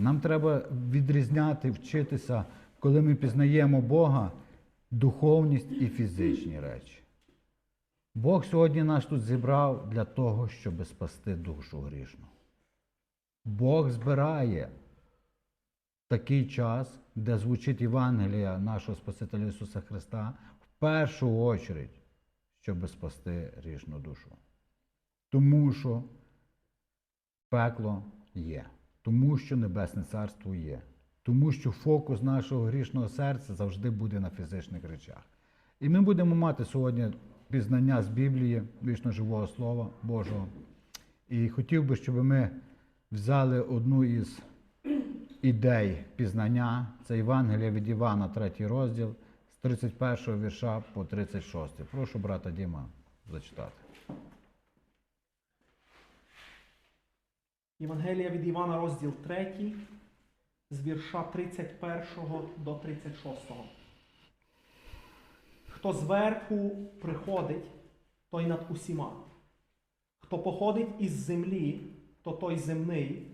Нам треба відрізняти, вчитися, коли ми пізнаємо Бога, духовність і фізичні речі. Бог сьогодні нас тут зібрав для того, щоб спасти душу грішну. Бог збирає такий час, де звучить Євангелія нашого Спасителя Ісуса Христа в першу очередь, щоб спасти грішну душу. Тому що пекло є, тому що Небесне Царство є, тому що фокус нашого грішного серця завжди буде на фізичних речах. І ми будемо мати сьогодні пізнання з Біблії, вічно живого Слова Божого. І хотів би, щоб ми взяли одну із ідей пізнання. Це Євангелія від Івана, 3 розділ, з 31 вірша по 36. Прошу брата Діма зачитати. Євангелія від Івана, розділ 3, з вірша 31 до 36. Хто зверху приходить, той над усіма. Хто походить із землі, то той земний,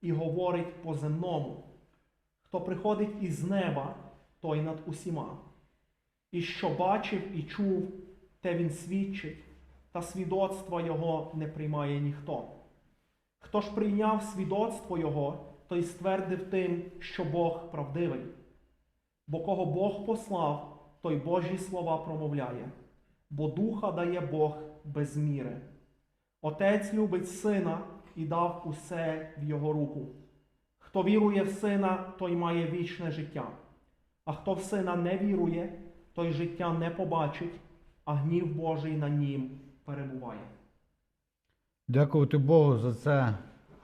і говорить по земному. Хто приходить із неба, той над усіма. І що бачив і чув, те він свідчить, та свідоцтва його не приймає ніхто. Хто ж прийняв свідоцтво Його, той ствердив тим, що Бог правдивий. Бо кого Бог послав, той Божі слова промовляє, бо духа дає Бог без міри. Отець любить сина і дав усе в його руку. Хто вірує в сина, той має вічне життя. А хто в сина не вірує, той життя не побачить, а гнів Божий на нім перебуває. Дякувати Богу за це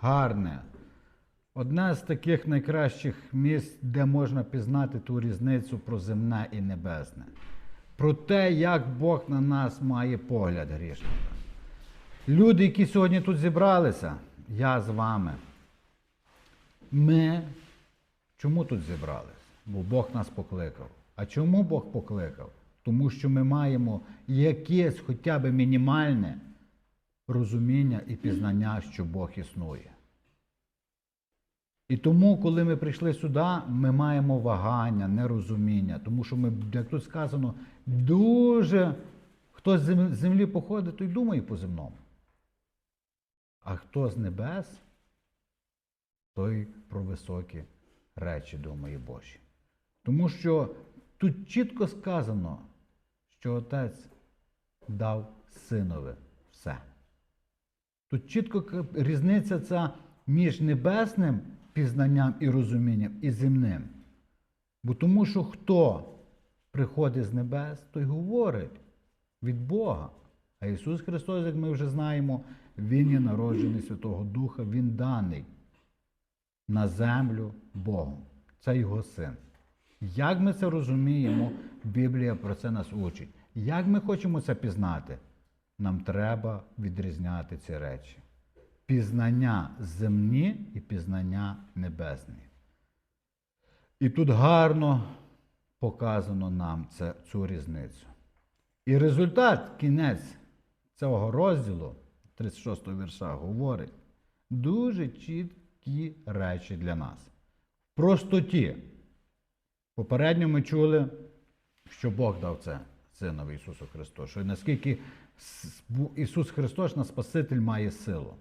гарне. Одне з таких найкращих місць, де можна пізнати ту різницю про земне і небесне. Про те, як Бог на нас має погляд грішника. Люди, які сьогодні тут зібралися, я з вами. Ми чому тут зібрались? Бо Бог нас покликав. А чому Бог покликав? Тому що ми маємо якесь хоча б мінімальне розуміння і пізнання, що Бог існує. І тому, коли ми прийшли сюди, ми маємо вагання, нерозуміння, тому що ми, як тут сказано, дуже хто з землі походить, той думає по земному. А хто з небес, той про високі речі думає Божі. Тому що тут чітко сказано, що Отець дав синові все. Тут чітко різниця ця між небесним пізнанням і розумінням і земним. Бо тому що хто приходить з небес, той говорить від Бога. А Ісус Христос, як ми вже знаємо, Він є народжений Святого Духа, Він даний на землю Богом. Це Його син. Як ми це розуміємо, Біблія про це нас учить. Як ми хочемо це пізнати? Нам треба відрізняти ці речі. Пізнання земні і пізнання небесні. І тут гарно показано нам це, цю різницю. І результат, кінець цього розділу, 36 го вірша, говорить дуже чіткі речі для нас. В простоті. Попередньо ми чули, що Бог дав це Синові Ісусу Христу, що наскільки Ісус Христос, наш Спаситель, має силу.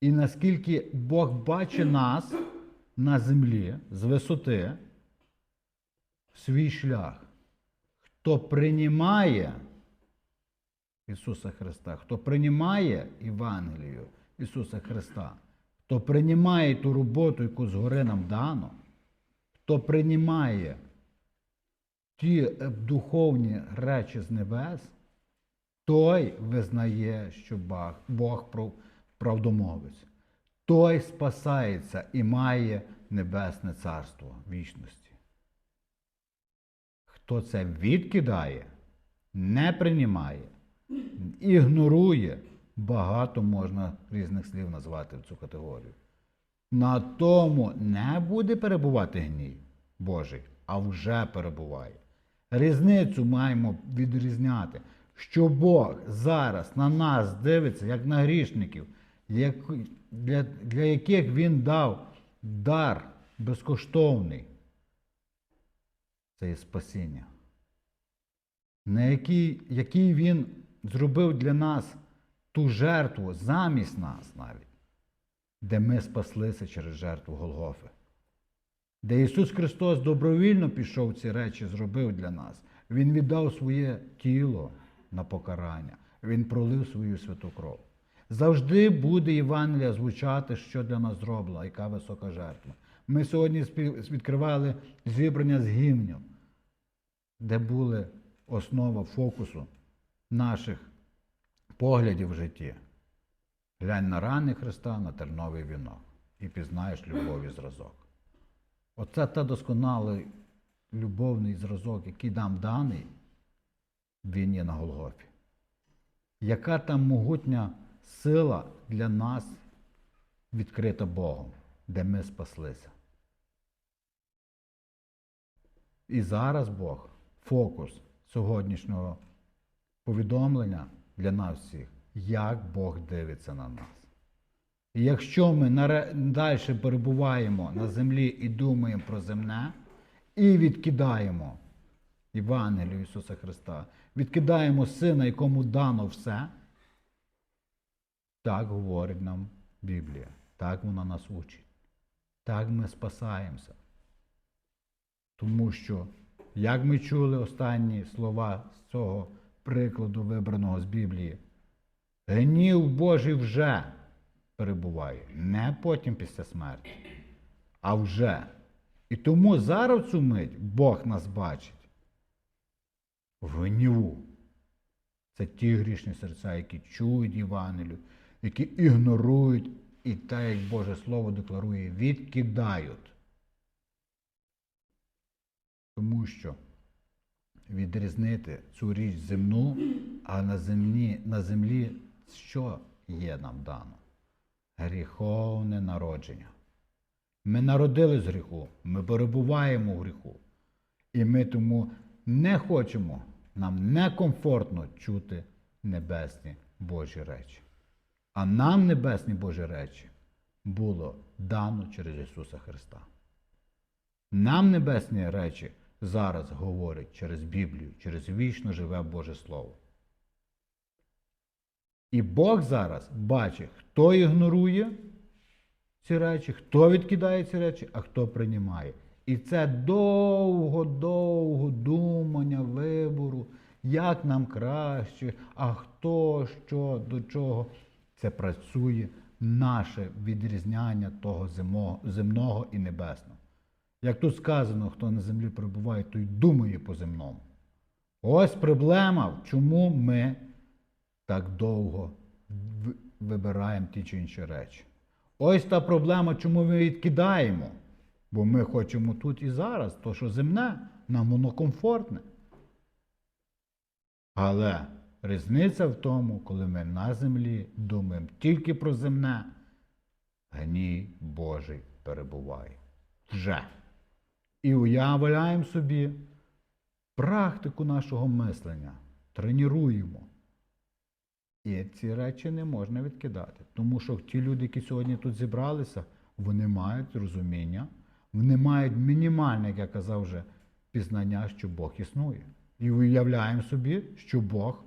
І наскільки Бог бачить нас на землі з висоти свій шлях. Хто приймає Ісуса Христа, хто приймає Євангелію Ісуса Христа, хто приймає ту роботу, яку згори нам дано, хто приймає ті е, духовні речі з небес, той визнає, що Бог, правдомовець. Той спасається і має небесне царство вічності. Хто це відкидає, не приймає, ігнорує, багато можна різних слів назвати в цю категорію. На тому не буде перебувати гній Божий, а вже перебуває. Різницю маємо відрізняти, що Бог зараз на нас дивиться, як на грішників, для, для яких Він дав дар безкоштовний. Це є спасіння. На який, який Він зробив для нас ту жертву замість нас навіть, де ми спаслися через жертву Голгофи. Де Ісус Христос добровільно пішов ці речі, зробив для нас. Він віддав своє тіло на покарання, Він пролив свою святу кров. Завжди буде Євангелія звучати, що для нас зроблено, яка висока жертва. Ми сьогодні відкривали зібрання з гімнів, де були основа фокусу наших поглядів в житті. Глянь на рани Христа, на терновий вінок, і пізнаєш любові зразок. Оце та досконалий любовний зразок, який нам даний, він є на Голгофі. Яка там могутня сила для нас відкрита Богом, де ми спаслися. І зараз Бог, фокус сьогоднішнього повідомлення для нас всіх, як Бог дивиться на нас. І якщо ми далі перебуваємо на землі і думаємо про земне, і відкидаємо Євангелію Ісуса Христа, відкидаємо Сина, якому дано все, так говорить нам Біблія, так вона нас учить. Так ми спасаємося. Тому що, як ми чули останні слова з цього прикладу, вибраного з Біблії, гнів Божий вже перебуває, не потім після смерті, а вже. І тому зараз в цю мить Бог нас бачить гніву. Це ті грішні серця, які чують Євангелію, які ігнорують і те, як Боже Слово декларує, відкидають. Тому що відрізнити цю річ земну, а на землі, на землі що є нам дано? Гріховне народження. Ми народились з гріху, ми перебуваємо в гріху. І ми тому не хочемо, нам некомфортно чути небесні Божі речі. А нам небесні Божі речі було дано через Ісуса Христа. Нам небесні речі зараз говорять через Біблію, через вічно живе Боже Слово. І Бог зараз бачить, хто ігнорує ці речі, хто відкидає ці речі, а хто приймає. І це довго-довго думання вибору, як нам краще, а хто що до чого. Це працює наше відрізняння того земного і небесного. Як тут сказано, хто на землі перебуває, той думає по земному. Ось проблема, чому ми так довго вибираємо ті чи інші речі. Ось та проблема, чому ми відкидаємо. Бо ми хочемо тут і зараз, то, що земне, нам воно комфортне. Але різниця в тому, коли ми на землі думаємо тільки про земне, гній Божий перебуває. Вже. І уявляємо собі практику нашого мислення, тренуємо. І ці речі не можна відкидати. Тому що ті люди, які сьогодні тут зібралися, вони мають розуміння, вони мають мінімальне, як я казав вже, пізнання, що Бог існує. І уявляємо собі, що Бог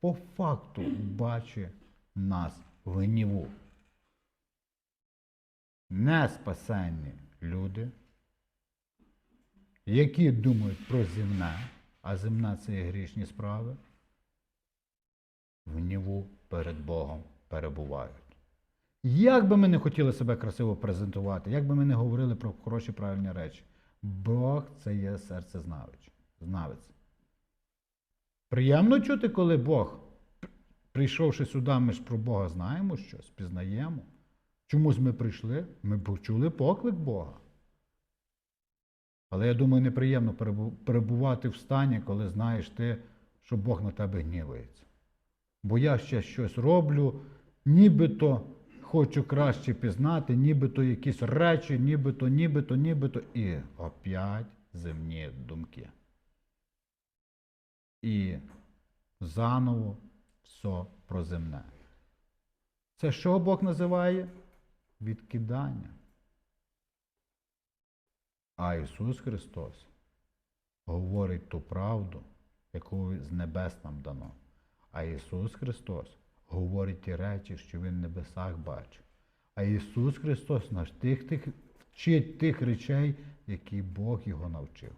по факту бачить нас в гніву. Не спасенні люди, які думають про земне, а земна це є грішні справи, в гніву перед Богом перебувають. Як би ми не хотіли себе красиво презентувати, як би ми не говорили про хороші правильні речі, Бог це є серце знавець. Приємно чути, коли Бог, прийшовши сюди, ми ж про Бога знаємо щось, пізнаємо. Чомусь ми прийшли, ми почули поклик Бога. Але я думаю, неприємно перебувати в стані, коли знаєш ти, що Бог на тебе гнівається. Бо я ще щось роблю, нібито хочу краще пізнати, нібито якісь речі, нібито, нібито, нібито, і опять земні думки. І заново все про земне. Це що Бог називає? Відкидання. А Ісус Христос говорить ту правду, яку з небес нам дано. А Ісус Христос говорить ті речі, що Він в небесах бачить. А Ісус Христос наш тих, тих, вчить тих речей, які Бог його навчив.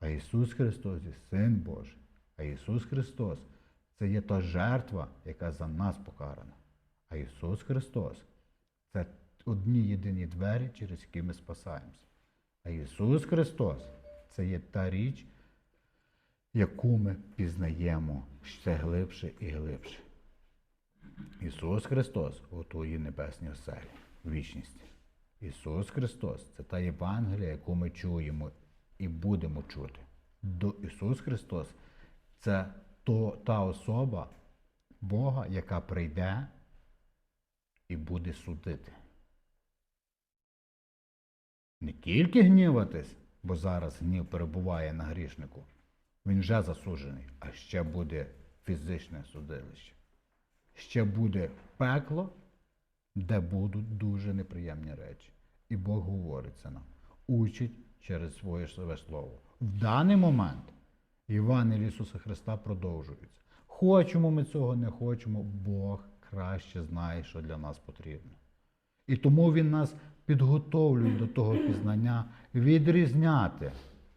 А Ісус Христос є Син Божий. А Ісус Христос це є та жертва, яка за нас покарана. А Ісус Христос це одні єдині двері, через які ми спасаємося. А Ісус Христос це є та річ, яку ми пізнаємо все глибше і глибше. Ісус Христос у твоїй небесній оселі, в вічності. Ісус Христос це та Євангелія, яку ми чуємо і будемо чути. До Ісус Христос це то, та особа Бога, яка прийде і буде судити. Не тільки гніватись, бо зараз гнів перебуває на грішнику. Він вже засуджений, а ще буде фізичне судилище. Ще буде пекло, де будуть дуже неприємні речі. І Бог говорить це нам, учить через своє своє слово. В даний момент Євангеліє Ісуса Христа продовжується. Хочемо ми цього, не хочемо, Бог краще знає, що для нас потрібно. І тому Він нас підготовлює до того пізнання відрізняти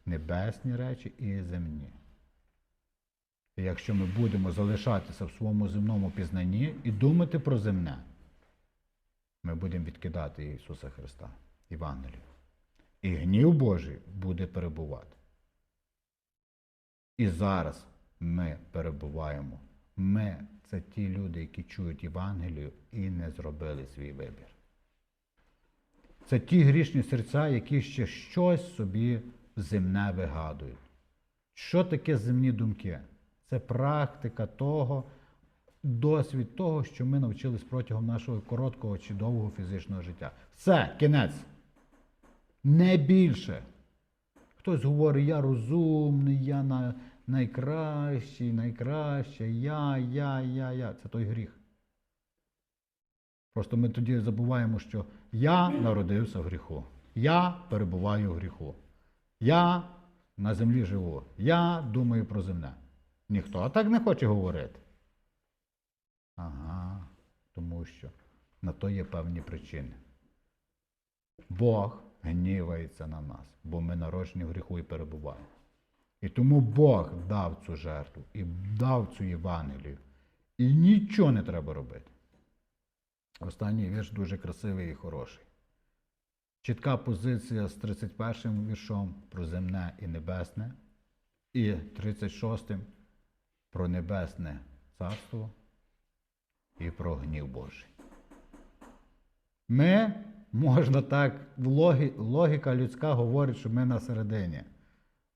небесні речі і земні. Якщо ми будемо залишатися в своєму земному пізнанні і думати про земне, ми будемо відкидати Ісуса Христа, Євангелію. І гнів Божий буде перебувати. І зараз ми перебуваємо. Ми це ті люди, які чують Євангелію і не зробили свій вибір. Це ті грішні серця, які ще щось собі земне вигадують. Що таке земні думки? Це практика того, досвід того, що ми навчились протягом нашого короткого чи довгого фізичного життя. Все, кінець. Не більше. Хтось говорить, я розумний, я на- найкращий, найкраща, я, я, я, я. Це той гріх. Просто ми тоді забуваємо, що я народився в гріху. Я перебуваю в гріху. Я на землі живу. Я думаю про земне. Ніхто так не хоче говорити. Ага, тому що на то є певні причини. Бог гнівається на нас, бо ми народжені в гріху і перебуваємо. І тому Бог дав цю жертву і дав цю Євангелію. І нічого не треба робити. Останній вірш дуже красивий і хороший. Чітка позиція з 31 віршом про земне і небесне, і 36 про небесне царство і про гнів Божий. Ми, можна так, логіка людська говорить, що ми на середині.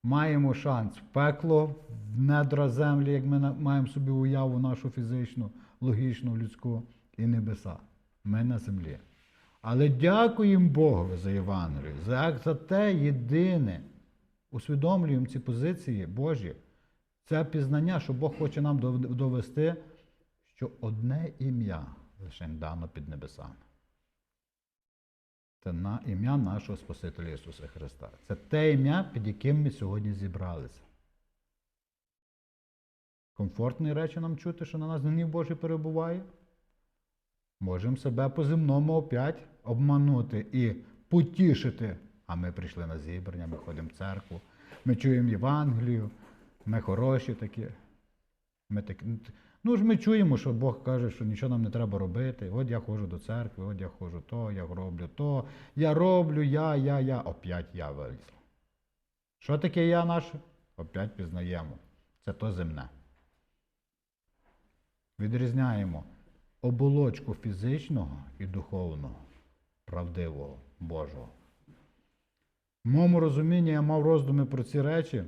Маємо шанс в пекло, в недра землі, як ми маємо собі уяву нашу фізичну, логічну, людську, і небеса. Ми на землі. Але дякуємо Богу за Євангелію, за, те єдине. Усвідомлюємо ці позиції Божі, це пізнання, що Бог хоче нам довести, що одне ім'я лише дано під небесами. Це на ім'я нашого Спасителя Ісуса Христа. Це те ім'я, під яким ми сьогодні зібралися. Комфортні речі нам чути, що на нас гнів Божий перебуває. Можемо себе по-земному опять обманути і потішити. А ми прийшли на зібрання, ми ходимо в церкву, ми чуємо Євангелію, ми хороші такі. Ми такі. Ну ж ми чуємо, що Бог каже, що нічого нам не треба робити. От я ходжу до церкви, от я ходжу то, я роблю то, я роблю, я, я, я. Опять я вилізла. Що таке я наше? Опять пізнаємо. Це то земне. Відрізняємо оболочку фізичного і духовного, правдивого, Божого. В моєму розумінні я мав роздуми про ці речі.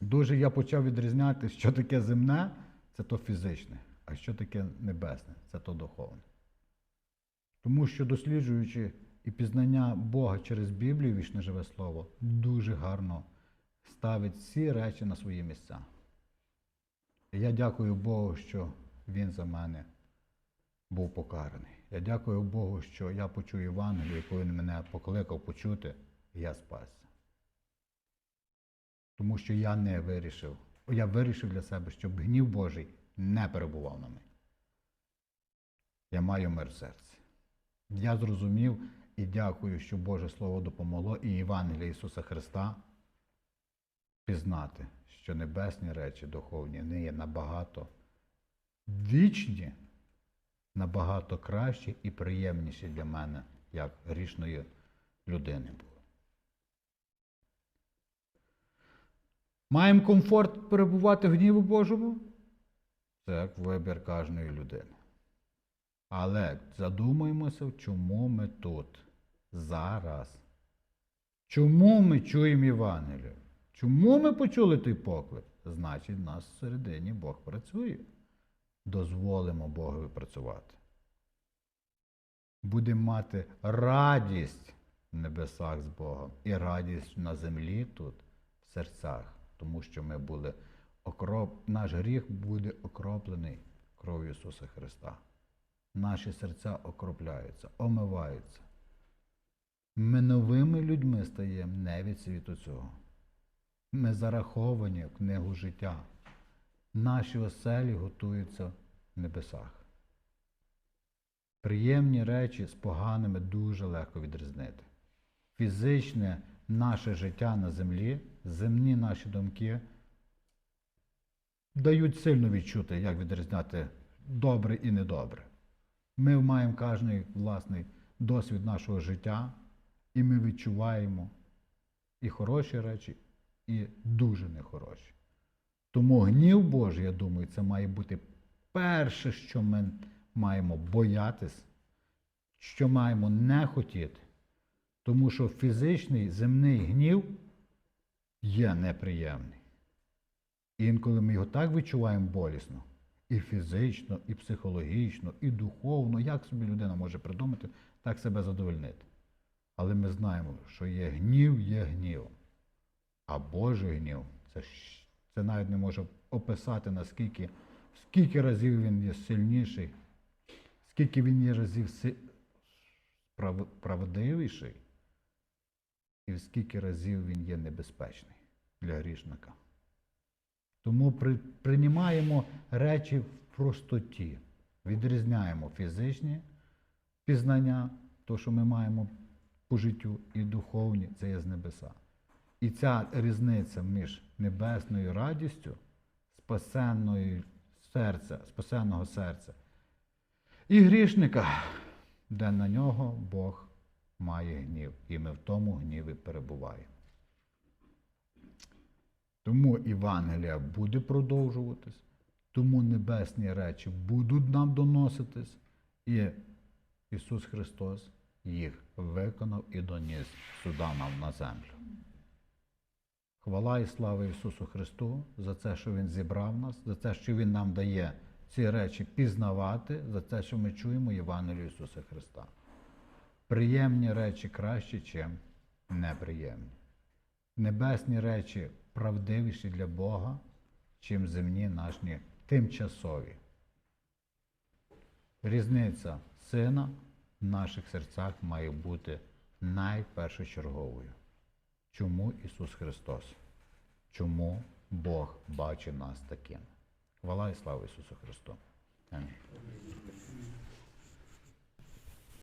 Дуже я почав відрізняти, що таке земне це то фізичне, а що таке небесне це то духовне. Тому що досліджуючи і пізнання Бога через Біблію, вічне живе слово, дуже гарно ставить всі речі на свої місця. І я дякую Богу, що Він за мене був покараний. Я дякую Богу, що я почую Євангелію, яку Він мене покликав почути, і я спасся. Тому що я не вирішив. Я вирішив для себе, щоб гнів Божий не перебував на мені. Я маю мир в серці. Я зрозумів і дякую, що Боже Слово допомогло і Євангелія Ісуса Христа пізнати, що небесні речі духовні не є набагато вічні, набагато кращі і приємніші для мене, як грішної людини Маємо комфорт перебувати в гніву Божому? Це вибір кожної людини. Але задумаємося, чому ми тут зараз. Чому ми чуємо Євангелію? Чому ми почули той поклик? Значить, в нас всередині Бог працює. Дозволимо Богові працювати. Будемо мати радість в небесах з Богом і радість на землі тут, в серцях, тому що ми були окроп... наш гріх буде окроплений кров'ю Ісуса Христа. Наші серця окропляються, омиваються. Ми новими людьми стаємо не від світу цього. Ми зараховані в книгу життя. Наші оселі готуються в небесах. Приємні речі з поганими дуже легко відрізнити. Фізичне наше життя на землі, земні наші думки дають сильно відчути, як відрізняти добре і недобре. Ми маємо кожен власний досвід нашого життя, і ми відчуваємо і хороші речі, і дуже нехороші. Тому гнів Божий, я думаю, це має бути перше, що ми маємо боятись, що маємо не хотіти. Тому що фізичний земний гнів є неприємний. Інколи ми його так відчуваємо болісно, і фізично, і психологічно, і духовно, як собі людина може придумати, так себе задовольнити. Але ми знаємо, що є гнів, є гнів. А Божий гнів це, це навіть не може описати, наскільки скільки разів він є сильніший, скільки він є разів си- прав- правдивіший, і скільки разів він є небезпечний для грішника. Тому при, приймаємо речі в простоті, відрізняємо фізичні пізнання, то, що ми маємо по життю, і духовні це є з небеса. І ця різниця між небесною радістю, спасенною серця, спасенного серця і грішника, де на нього Бог має гнів, і ми в тому гніві перебуваємо. Тому Євангелія буде продовжуватись, тому небесні речі будуть нам доноситись, і Ісус Христос їх виконав і доніс сюди нам на землю. Хвала і слава Ісусу Христу за те, що Він зібрав нас, за те, що Він нам дає ці речі пізнавати, за те, що ми чуємо Євангелію Ісуса Христа. Приємні речі краще, чим неприємні. Небесні речі правдивіші для Бога, чим земні наші тимчасові. Різниця сина в наших серцях має бути найпершочерговою. Чому Ісус Христос? Чому Бог бачить нас таким? Хвала і слава Ісусу Христу. Амінь.